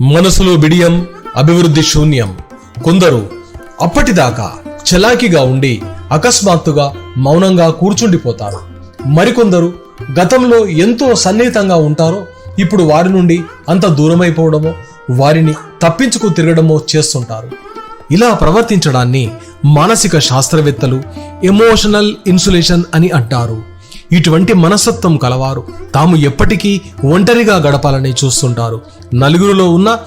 మనసులో బిడియం అభివృద్ధి శూన్యం. కొందరు అప్పటిదాకా చలాకీగా ఉండి అకస్మాత్తుగా మౌనంగా కూర్చుండిపోతారు. మరికొందరు గతంలో ఎంతో సన్నిహితంగా ఉంటారో ఇప్పుడు వారి నుండి అంత దూరమైపోవడమో వారిని తప్పించుకు తిరగడమో చేస్తుంటారు. ఇలా ప్రవర్తించడాన్ని మానసిక శాస్త్రవేత్తలు ఎమోషనల్ ఇన్సులేషన్ అని అంటారు. ఇటువంటి మనస్తత్వం కలవారు. తాము ఎప్పటికీ ఒంటరిగా గడపాలని చూస్తుంటారు. నలుగురిలో ఉన్న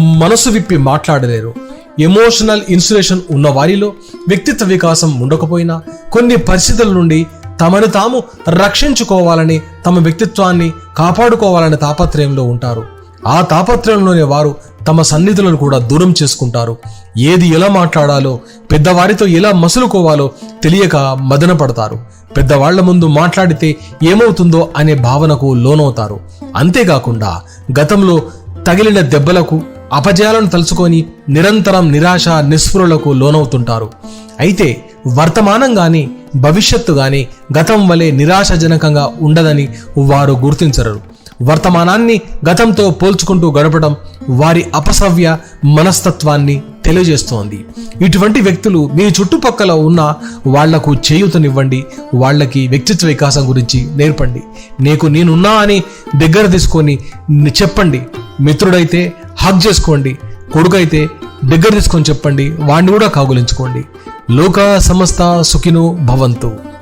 మనసు విప్పి మాట్లాడలేరు. ఎమోషనల్ ఇన్సులేషన్ ఉన్న వారిలో వ్యక్తిత్వ వికాసం ఉండకపోయినా కొన్ని పరిస్థితుల నుండి తమను తాము రక్షించుకోవాలని తమ వ్యక్తిత్వాన్ని కాపాడుకోవాలనే తాపత్రయంలో ఉంటారు. ఆ తాపత్రయంలోనే వారు తమ సన్నిధులను కూడా దూరం చేసుకుంటారు. ఏది ఎలా మాట్లాడాలో పెద్దవారితో ఎలా మసులుకోవాలో తెలియక మదన పడతారు పెద్దవాళ్ళ ముందు మాట్లాడితే ఏమవుతుందో అనే భావనకు లోనవుతారు. అంతేకాకుండా గతంలో తగిలిన దెబ్బలకు అపజయాలను తలుచుకొని నిరంతరం నిరాశ నిస్పృహలకు లోనవుతుంటారు. అయితే వర్తమానం గాని భవిష్యత్తు గాని గతం వలె నిరాశజనకంగా ఉండదని వారు గుర్తించరు. వర్తమానాన్ని గతంతో పోల్చుకుంటూ గడపడం వారి అపసవ్య మనస్తత్వాన్ని తెలియజేస్తోంది. ఇటువంటి వ్యక్తులు మీ చుట్టుపక్కల ఉన్న వాళ్ళకు చేయూతనివ్వండి. వాళ్ళకి వ్యక్తిత్వ వికాసం గురించి నేర్పండి. నీకు నేనున్నా అని దగ్గర తీసుకొని చెప్పండి. మిత్రుడైతే హక్ చేసుకోండి. కొడుకైతే దగ్గర తీసుకొని చెప్పండి. వాడిని కూడా కాగులించుకోండి. లోక సమస్త సుఖినో భవంతు.